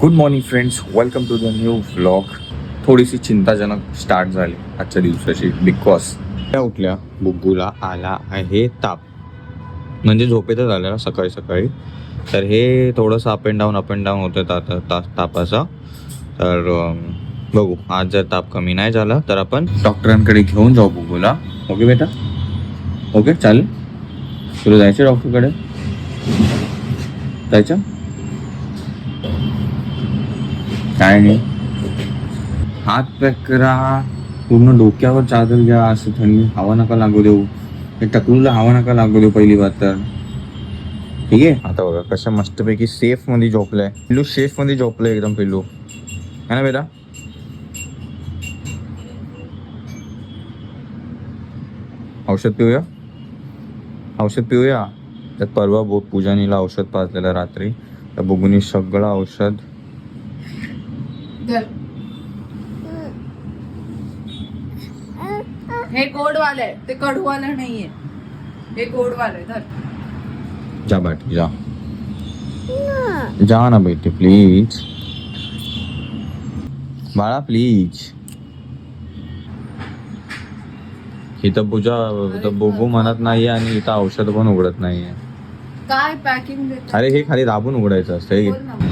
Good morning friends welcome to the new vlog थोडीशी चिंताजनक start झाली आजच्या दिवसाची बिकॉज त्या उठल्या बुग्गूला आला आहे ताप. म्हणजे झोपेतच आलेला सकाळी सकाळी. तर हे थोडंसं up and down up and down होतं ता ता तापाचा. तर बघू आज जर ताप कमी नाही झाला तर आपण डॉक्टरांकडे घेऊन जाऊ बुग्गूला ओके बेटा? ओके चालेल. तुला जायचं डॉक्टरकडे जायचं? काय नाही. हात पॅक करा. पूर्ण डोक्यावर चादर घ्या असं थंडी हवा नका लागू देऊ. हे टकलूला हवा नका लागू देऊ पहिली बात तर. ठीक आहे? आता बघा कसं मस्तपैकी सेफमध्ये झोपलंय. पिल्लू सेफमध्ये झोपलंय एकदम पिल्लू. है ना बेटा? औषध पिऊया? औषध पिऊया? त्यात परवा पूजानीला औषध पाजलेलं रात्री. त्या बुगुनी सगळं औषध धर. हे गोड वाले आहे. ते कडू वाले नाहीये. हे गोड वाले धर. जा बेटी जा. जा ना बेटी प्लीज बाळा प्लीज इथं पूजा इथं बघू म्हणत नाहीये आणि इथं औषध पण उघडत नाहीये. काय पॅकिंग देत? अरे हे खाली दाबून उघडायचं असतं हे. घे. बोल ना.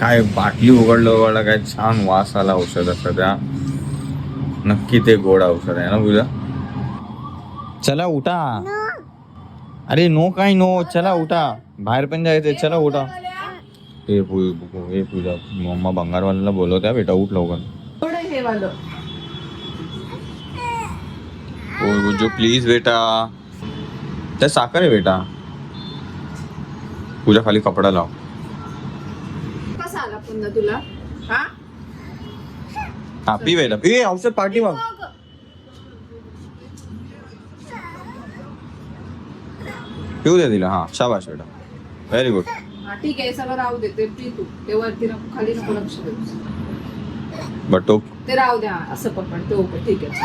काय बाटली उघडलं उघडलं काय छान वास आला औषधाचा त्या नक्की ते गोड औषध आहे ना पूजा? चला उठा. अरे नो काय नो चला उठा. बाहेर पण जायचंय चला उठा. हे पू- पू- हे पूजा मम्मा बंगारवाल्याला बोलवत्या बेटा उठ लवकर. हे वालं. गुज्जू प्लीज बेटा. त्या साखर आहे बेटा. पूजा खाली कपडा लाव. तुला. हा? हा पी बेटा. पी औषध पाठी मग. पिऊ दे तिला हा. शाबाश बेटा. व्हेरी गुड हा ठीक आहे सगळं राहू दे. ते पी तू. ते वरती नको खाली नको लक्ष देऊ. बट तो ते राहू दे हा असं पकड. ते ओके ठीक आहे.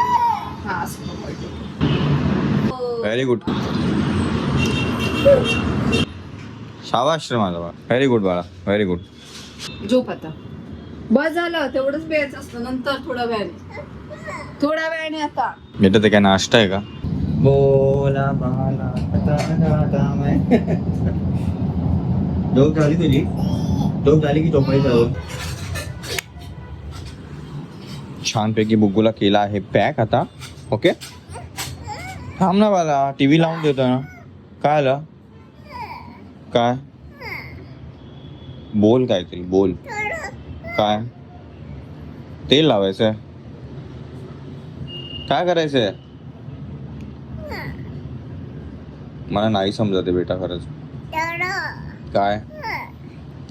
हा असं पकड ठीक आहे. व्हेरी गुड शाबाश रे माझा बाळा. व्हेरी गुड बाळा. व्हेरी गुड झोप आता. बस झालं तेवढंच प्यायचं असतं नंतर थोड्या वेळाने थोड्या वेळाने आता. बेटा ते काय नाश्ता आहे का? बोला बाला झोप झाली तुझी? झोप झाली की झोपायचं छानपैकी बुग्गूला केला आहे पॅक आता. ओके? थांब ना बाला टीव्ही लावून देतो ना. काय आलं? काय? बोल काहीतरी बोल. काय? तेल लावायचंय. काय करायचंय? मला नाही समजत बेटा खरंच. काय?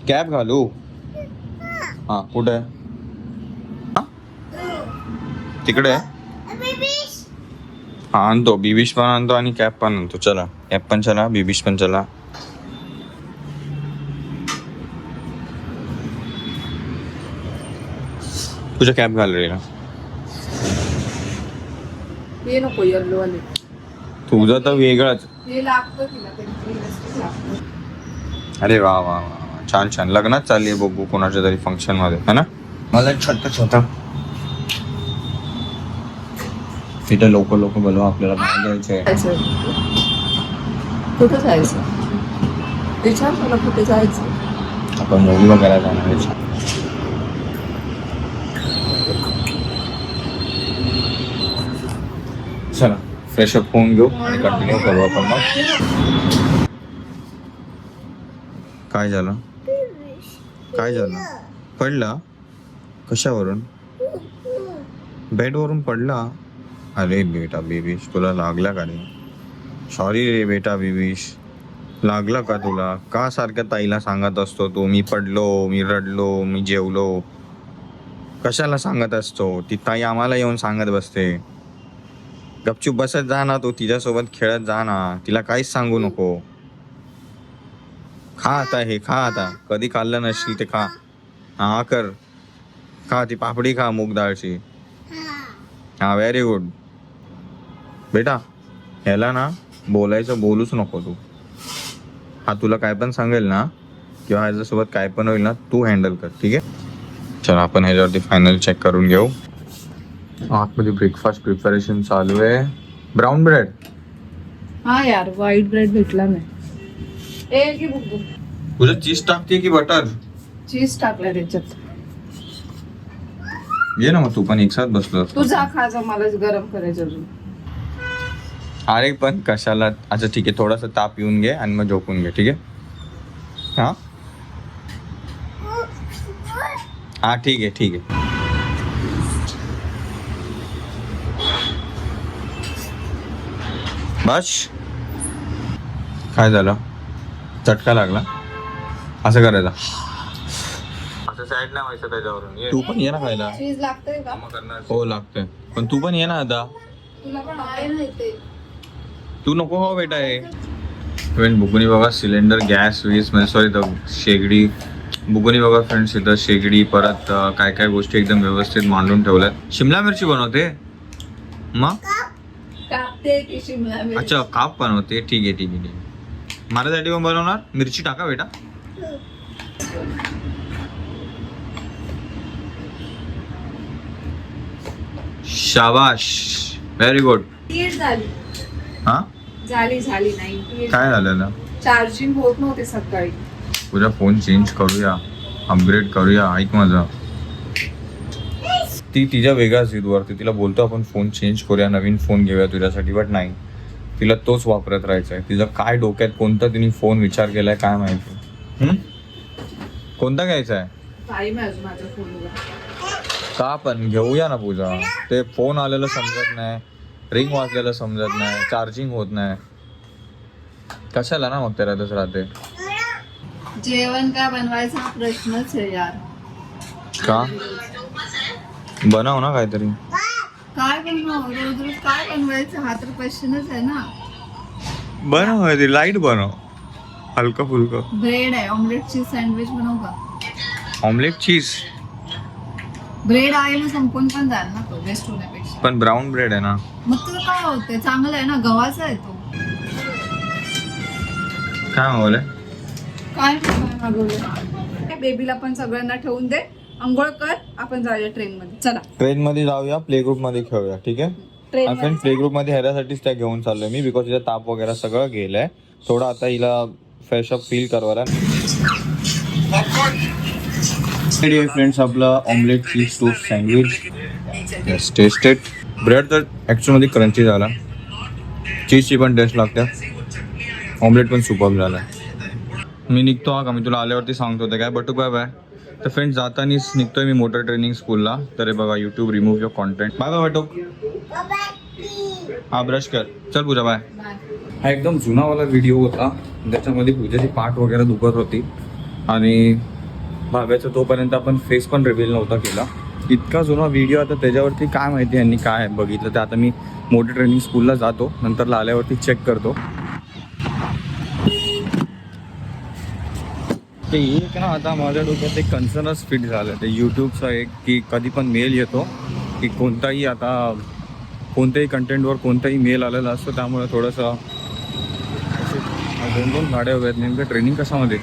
कॅब घालू? हा कुठे? तिकडे? हा आणतो. बिबिश पण आणतो आणि कॅब पण आणतो. चला. कॅब पण चला बिबिश पण चला. तुझ्या कॅब हे नको येल्लो वाले. तुझं तर वेगळंच. हे लागतं तिला त्यांची elastic लागतं. अरे वा वा वा वा. छान छान. लग्नात चालली आहे बघू कोणाच्या तरी फंक्शनमध्ये. है ना? मला छोट छोट. तिथे लोक लोक बोलवा आपल्याला बाहेर जायचंय. जायचं. कुठं जायचं? विचार मला कुठे जायचं? आपण मूवी बघायला जाणार आहे. फ्रेशअप होऊन घेऊ आणि कंटिन्यू करू आपण मग. काय झालं? काय झालं? पडला? कशावरून? बेडवरून पडला? अरे बेटा बेबीश तुला लागला का रे? सॉरी रे बेटा बेबीश. लागला का तुला? का सारख्या ताईला सांगत असतो तू? मी पडलो मी रडलो मी जेवलो. कशाला सांगत असतो? ती ताई आम्हाला येऊन सांगत बसते. गपचूप बसत जा ना तू तिच्यासोबत खेळत जा ना. तिला काहीच सांगू नको. खा आता हे खा आता. कधी खाल्लं नसशील ते खा. हा कर. खा ती पापडी खा मूग डाळची. हा व्हेरी गुड बेटा ह्याला ना बोलायचं बोलूच नको तू. हा तुला काय पण सांगेल ना किंवा ह्याच्यासोबत काय पण होईल ना तू हँडल कर ठीक आहे? चल आपण ह्याच्यावरती फायनल चेक करून घेऊ. आतमध्ये ब्रेकफास्ट प्रिपरेशन चालू आहे. ब्राऊन ब्रेड हा यार व्हाईट ब्रेड भेटला नाही. ए की बुक तुझं चीज टाकते की बटर चीज टाकलाय त्याच्यात. ये ना मग तू पण एक साथ बसलो तू जा खा जा मला गरम करायचं अजून. अरे पण कशाला? अच्छा ठीक आहे थोडासा ताप येऊन घे आणि मग झोपून घे ठीक आहे? हा? हा ठीक आहे ठीक आहे. बस. काय झालं? चटका लागला. असं करायचं. असं साईड नाही व्हायचं त्याच्यावरून. तू पण ये ना खायला. चीज लागतंय का? हो लागतंय. पण तू पण ये ना आता. तुला पण आहे ना इथे. तू नको हो बेटा हे. फ्रेंड बुकुनी बघा सिलेंडर गॅस वीज म्हणजे सॉरी शेगडी. बुकुनी बघा फ्रेंड्स इथं शेगडी परत अं, काय काय गोष्टी एकदम व्यवस्थित मांडून ठेवल्यात. शिमला मिरची बनवते. मग? शिमला मिरची. अच्छा काप बनवते ठीक आहे ठीक आहे ठीक आहे. माझ्यासाठी पण बनवणार. मिरची टाका बेटा. शाबाश. व्हेरी गुड तीळ झाली. हा? झाली झाली नाही. काय झालेलं चार्जिंग होत नव्हते सकाळी. तुझा फोन चेंज करूया. अपग्रेड करूया. ऐक माझं. ती तिच्या वेगळ्या सीटवरती तिला बोलतो आपण फोन चेंज करूया नवीन फोन घेऊया तुझ्यासाठी बट नाही. तिला तोच वापरत राहायचा आहे तिचं काय डोक्यात कोणता तिने फोन विचार केलाय काय माहिती? कोणता घ्यायचा आहे का पण घेऊया ना पूजा. ते फोन आलेलं समजत नाही रिंग वाजलेलं समजत नाही चार्जिंग होत नाही. कशाला ना मग त्याला राहते. जेवण काय बनवायचा? प्रश्नच आहे यार. का? बनव ना काहीतरी. काय बनव रोज रोज काय बनवायचं? हा तर क्वेश्चनच आहे ना. बनव काहीतरी लाइट बनव. हलकं फुलकं. ब्रेड आहे. ऑमलेट चीज सँडविच बनवू का? ऑमलेट चीज ब्रेड आहे ना संपून पण जाईल ना तो वेस्ट होण्यापेक्षा. पण ब्राऊन ब्रेड आहे ना. मग तुला काय होतंय चांगलं आहे ना? गव्हाचा आहे तो. काय मागवलंय? काय काय मागवलं बेबीला पण सगळ्यांना ठेवून दे. आंघोळ कर आपण जाऊया ट्रेन मध्ये चला. ट्रेन मध्ये जाऊया प्ले ग्रुपमध्ये खेळूया ठीक आहे? ट्रेन फ्रेंड प्ले ग्रुपमध्ये ह्याच्यासाठीच त्या घेऊन चाललोय मी बिकॉज तिचा ताप वगैरे सगळं गेलंय. थोडं आता हिला फ्रेश अप फील करवायला. फ्रेंड्स आपलं omelette cheese toast sandwich yes toasted bread तर ॲक्च्युअली क्रंची झाला. चीजची पण टेस्ट लागते. ऑमलेट पण सुपर झाला. मी निघतो हा का? मी तुला आल्यावरती सांगतो ते काय. बटू बाय बाय. तर फ्रेंड्स जातानीच निघतोय मी मोटर ट्रेनिंग स्कूलला तर बघा YouTube remove your content bye bye वाटो हा ब्रश कर. चल पूजा बाय हा एकदम जुनावाला व्हिडिओ होता. त्याच्यामध्ये पूजेची पाठ वगैरे दुखत होती. आणि भाव्याचा तोपर्यंत आपण फेस पण रिव्हील नव्हता केला. इतका जुना व्हिडिओ आता त्याच्यावरती काय माहिती यांनी काय बघितलं ते आता मी मोटर ट्रेनिंग स्कूलला जातो. नंतर आल्यावरती चेक करतो. ते एक ना आता माझ्या डोक्यात एक कन्सर्नच फिट झालं. ते यूट्यूबचं एक की कधी पण मेल येतो की कोणताही आता कोणत्याही कंटेंटवर कोणताही मेल आलेला असतो त्यामुळे थोडंसं दोन दोन गाड्या उभ्या आहेत नेमकं ट्रेनिंग कशामध्ये?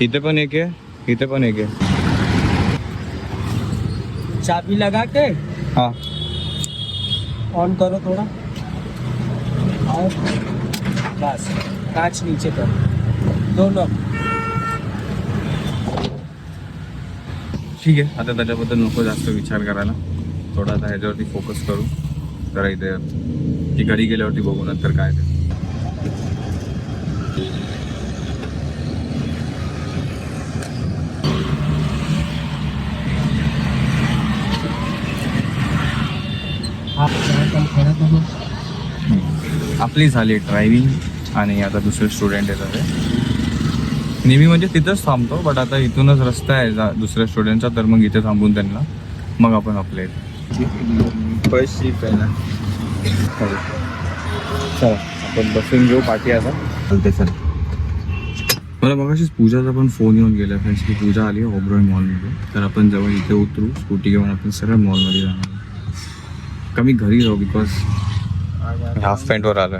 इथे पण एक आहे इथे पण एक आहे. चाबी लगा के? हां. ऑन करो थोड़ा. और बस. कांच नीचे कर. दोनों. ठीक आहे. आता त्याच्याबद्दल नको जास्त विचार करायला. थोडा आता ह्याच्यावरती फोकस करू. जरा इथे की घरी गेल्यावरती बघू नंतर काय ते. आपली झाली ड्रायव्हिंग आणि आता दुसरे स्टुडंट येतात. आहे. नेहमी म्हणजे तिथंच थांबतो बट आता इथूनच रस्ता आहे जा- दुसऱ्या स्टुडंटचा तर मग इथे थांबून त्यांना मग आपण आपल्या पैसे पहिला. चला. आपण बसून घेऊ पाठी आता. चालते सर मला मगाशीच पूजाचा पण फोन येऊन गेला फ्रेंड्स की पूजा आली आहे ओब्रॉय मॉलमध्ये तर आपण जेव्हा इथे उतरू स्कूटी घेऊन आपण सरळ मॉलमध्ये जाणार कमी घरी जाऊ बिकॉज हाफ पॅन्टवर आलं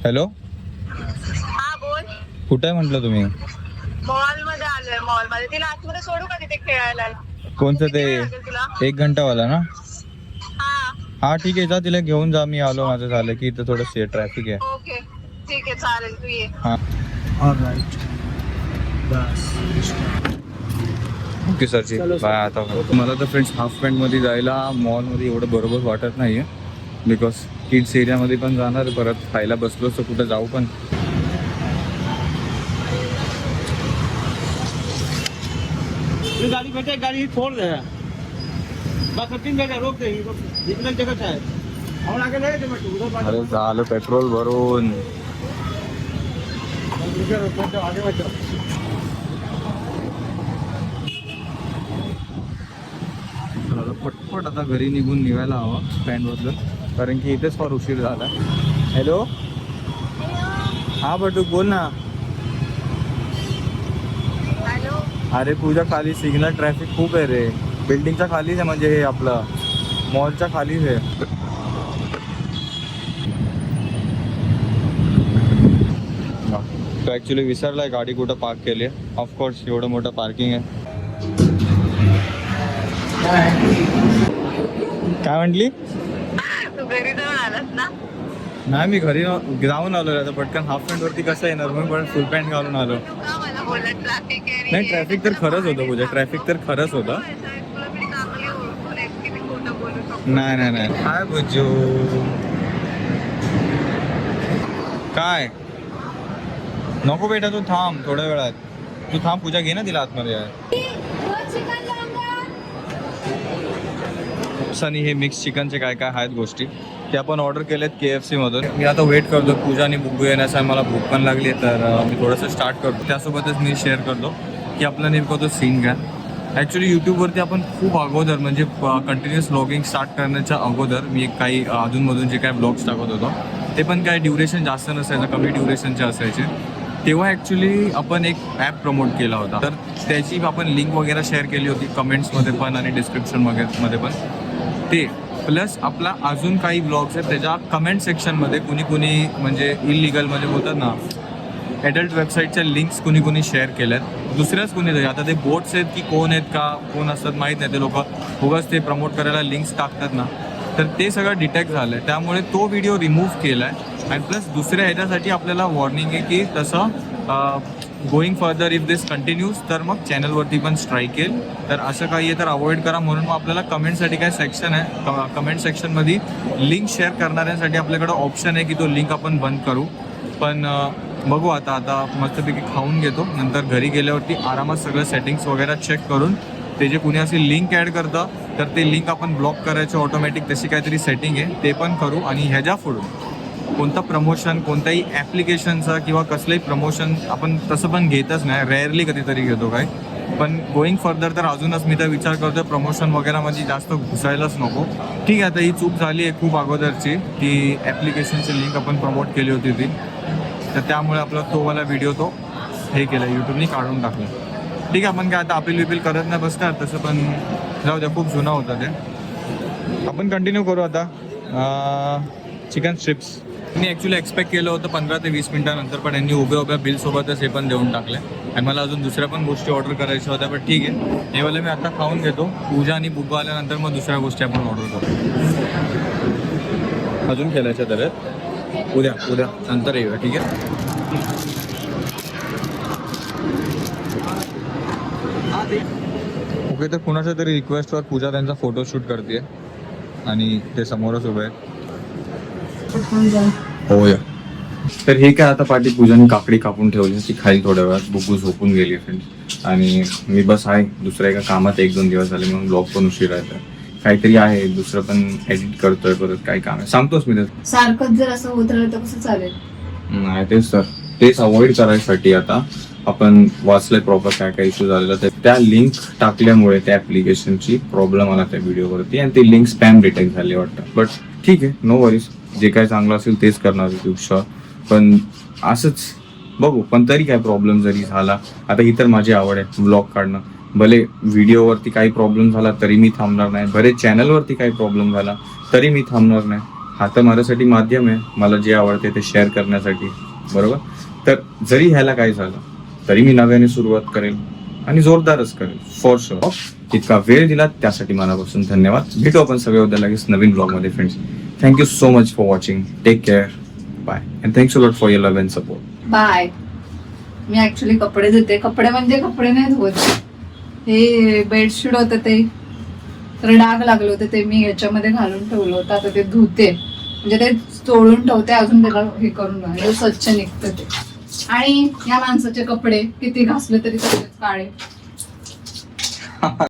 हॅलो? हा बोल. कुठे आहे म्हटलं तुम्ही? मॉलमध्ये आलोय मॉल. मध्ये तिला आतमध्ये सोडू का तिथे खेळायला? कोणतं किती वेळ ते लागेल तुला? एक घंटावाला ना? हा. हा ठीक आहे. जा तिला घेऊन जा. मी आलो. माझं झालं की इथं थोडं ट्रॅफिक आहे. ओके. ठीक आहे चालेल. तू ये. हा. ऑल राईट बस. ओके सरची चलो, सर. बाय. आता मला तर फ्रेंड्स हाफ पॅन्टमध्ये जायला मॉलमध्ये एवढं बरोबर वाटत नाही आहे बिकॉज किड्स एरियामध्ये पण जाणार परत खायला बसलो तर कुठं जाऊ पण. गाड़ी गाड़ी छोड़ दे. बस तीन जगह रोक जितना जगह चाहे अरे झालं पेट्रोल भरून. पटपट आता घरी निघून निघायला हवं स्टँडवरलं कारण की इथेच फार उशीर झाला. हॅलो हा बटू बोल ना. हॅलो अरे तुझ्या खाली सिग्नल ट्रॅफिक खूप आहे रे. बिल्डिंगच्या खालीच आहे म्हणजे हे आपलं. मॉलच्या खालीच आहे. तो ॲक्च्युली विसरलाय गाडी कुठं पार्क केली आहे. ऑफकोर्स एवढं मोठं पार्किंग आहे. काय म्हटली तू घरी जाऊन आलास ना? नाही मी घरी जाऊन आलो आता पटकन हाफ पॅन्ट वरती कसं येणार? मी पण फुल पॅन्ट घालून आलो. नाही ट्रॅफिक तर खरंच होतं पूजा. ट्रॅफिक तर खरंच होतं. शकतो. नाही नाही नाही. काय बुजू. काय? नको बेटा तू थांब थोड्या वेळात. तू थांब पूजा घे ना तिला आतमध्ये सनी हे मिक्स चिकनचे काय काय आहेत गोष्टी ते आपण ऑर्डर केलेत के एफ सीमधून मी आता वेट करतो पूजा आणि बुग्गू येण्याचा मला भूक पण लागली आहे तर मी थोडंसं स्टार्ट करतो. त्यासोबतच मी शेअर करतो की आपला नेमकं तो सीन घ्या ॲक्च्युली यूट्यूबवरती आपण खूप अगोदर म्हणजे कंटिन्युअस ब्लॉगिंग स्टार्ट करण्याच्या अगोदर मी काही अधूनमधून जे काही ब्लॉग्स टाकत होतो ते पण काय ड्युरेशन जास्त नसायचं कमी ड्युरेशनचे असायचे. तेव्हा ॲक्च्युली आपण एक ॲप प्रमोट केला होता. तर त्याची आपण लिंक वगैरे शेअर केली होती कमेंट्समध्ये पण आणि डिस्क्रिप्शन वगैरे मध्ये पण. ते प्लस आपला अजून काही ब्लॉग्स आहेत त्याच्या कमेंट सेक्शनमध्ये कुणी कुणी म्हणजे इलिगल म्हणजे बोलतात ना ॲडल्ट वेबसाईटच्या लिंक्स कुणी कुणी शेअर केल्यात. दुसऱ्याच कुणी तरी आता ते बोट्स आहेत की कोण आहेत का कोण असतात माहीत नाही ते लोक उगाच ते प्रमोट करायला लिंक्स टाकतात ना. तर ते सगळं डिटेक्ट झालं आहे त्यामुळे तो व्हिडिओ रिमूव्ह केला आहे आणि प्लस दुसऱ्या ह्याच्यासाठी आपल्याला वॉर्निंग आहे की तसं going further if this continues तर मग चॅनलवरती पण स्ट्राईक येईल. तर असं काही आहे तर अवॉइड करा. म्हणून मग आपल्याला कमेंटसाठी काय सेक्शन आहे? कमेंट सेक्शनमध्ये लिंक शेअर करणाऱ्यांसाठी आपल्याकडं ऑप्शन आहे की तो लिंक आपण बंद करू. पण बघू आता आता मस्तपैकी खाऊन घेतो. नंतर घरी गेल्यावरती आरामात सगळं सेटिंग्स वगैरे चेक करून ते जे कुणी असे लिंक ॲड करतं तर ते लिंक आपण ब्लॉक करायचं ऑटोमॅटिक तशी काहीतरी सेटिंग आहे ते पण करू आणि ह्याच्या पुढून कोणतं प्रमोशन कोणत्याही ॲप्लिकेशनचं किंवा कसलंही प्रमोशन आपण तसं पण घेतच नाही. रेअरली कधीतरी घेतो काय. पण गोईंग फर्दर तर अजूनच मी तर विचार करतो प्रमोशन वगैरेमध्ये म्हणजे जास्त घुसायलाच नको. ठीक आहे आता ही चूक झाली आहे खूप अगोदरची की ॲप्लिकेशनची लिंक आपण प्रमोट केली होती ती. तर त्यामुळे आपला तोवाला व्हिडिओ तो हे केला यूट्यूबने काढून टाकला. ठीक आहे आपण काय आता अपील विपील करत नाही बसणार तसं पण जाऊ द्या खूप जुना होता ते. आपण कंटिन्यू करू आता. चिकन स्ट्रिप्स मी ॲक्च्युली एक्सपेक्ट केलं होतं पंधरा ते वीस मिनिटानंतर पण यांनी उभ्या उभ्या बिलसोबतच हे पण देऊन टाकले आणि मला अजून दुसऱ्या पण गोष्टी ऑर्डर करायच्या होत्या पण ठीक आहे. हे वाले मी आता खाऊन घेतो. पूजा आणि बुग्गो आल्यानंतर मग दुसऱ्या गोष्टी आपण ऑर्डर करतो अजून खेळायच्या तर उद्या उद्या. नंतर येऊया ठीक आहे? ओके तर कुणाच्या तरी रिक्वेस्टवर पूजा त्यांचा फोटोशूट करते आणि ते समोरच उभे आहेत. हो या. तर हे काय आता पाठी पूजाने काकडी कापून ठेवली ती खाली थोड्या वेळात. बुकू झोपून गेली फ्रेंड आणि मी बस आहे. दुसऱ्या एका कामात एक दोन दिवस झाले म्हणून ब्लॉग पण उशीर आहे काहीतरी आहे. दुसरं पण एडिट करतोय परत काही काम आहे. सांगतोच मी ते सारखंच जर असं होत राहिलं तर कसं चालेल? नाही तेच तर. तेच अवॉइड करायसाठी आता. आपण वाचलंय प्रॉपर काय काय इश्यू झालेला तर त्या लिंक टाकल्यामुळे त्या ऍप्लिकेशनची प्रॉब्लेम आला त्या व्हिडिओवरती आणि ती लिंक स्पॅम डिटेक्ट झाली वाटतं. बट ठीक आहे नो वरीज जे काय चांगलं असेल तेच करणार शुअर पण असंच बघू पण तरी काय प्रॉब्लेम जरी झाला आता ही तर माझी आवड आहे ब्लॉग काढणं. भले व्हिडिओवरती काही प्रॉब्लेम झाला तरी मी थांबणार नाही. भले चॅनलवरती काही प्रॉब्लेम झाला तरी मी थांबणार नाही. हा तर माझ्यासाठी माध्यम आहे मला जे आवडते ते शेअर करण्यासाठी. बरोबर? तर जरी ह्याला काय झालं तरी मी नव्याने सुरुवात करेल आणि जोरदारच करेल फॉर शुअर इतका वेळ दिला त्यासाठी मनापासून धन्यवाद. भेटू आपण सगळे उद्या लगेच नवीन ब्लॉगमध्ये friends thank you so much for watching take care bye and thanks lot for your love and support bye me actually कपडे धुते. कपडे म्हणजे कपडे नाही धुवत. हे बेडशीट होतं ते. तर डाग लागलं होतं ते मी याच्यामध्ये घालून ठेवलं होतं. आता ते धुते. म्हणजे ते तोडून ठेवते अजून त्याला हे करून स्वच्छ निघतं ते. आणि या माणसाचे कपडे किती घासले तरी तसेच काळे.